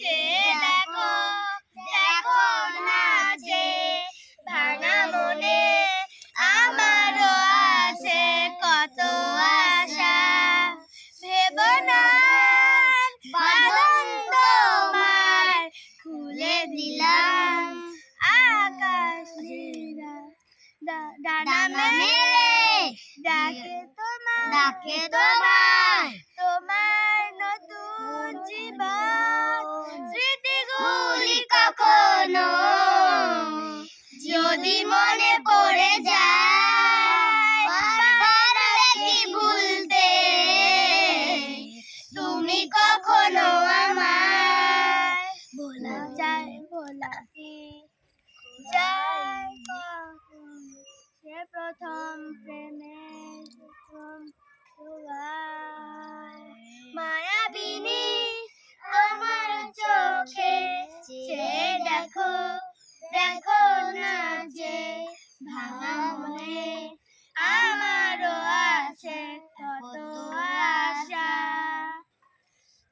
চেয়ে দেখো দেখো না যে ভাঙা মনে আমারও আছে কত আশা। ভেব না বাঁধন তোমার খুলে দিলাম আকাশ ডানা মেলে ডাকে তোমার ডাকে তোমার যদি মনে পড়ে যায় কি ভুলতে তুমি কখনো আমায় ভোলা যায়, ভোলা প্রথম প্রেমের প্রথম। মায়াবিনী আমার চোখে দেখো দেখো ভাঙা মনে আমার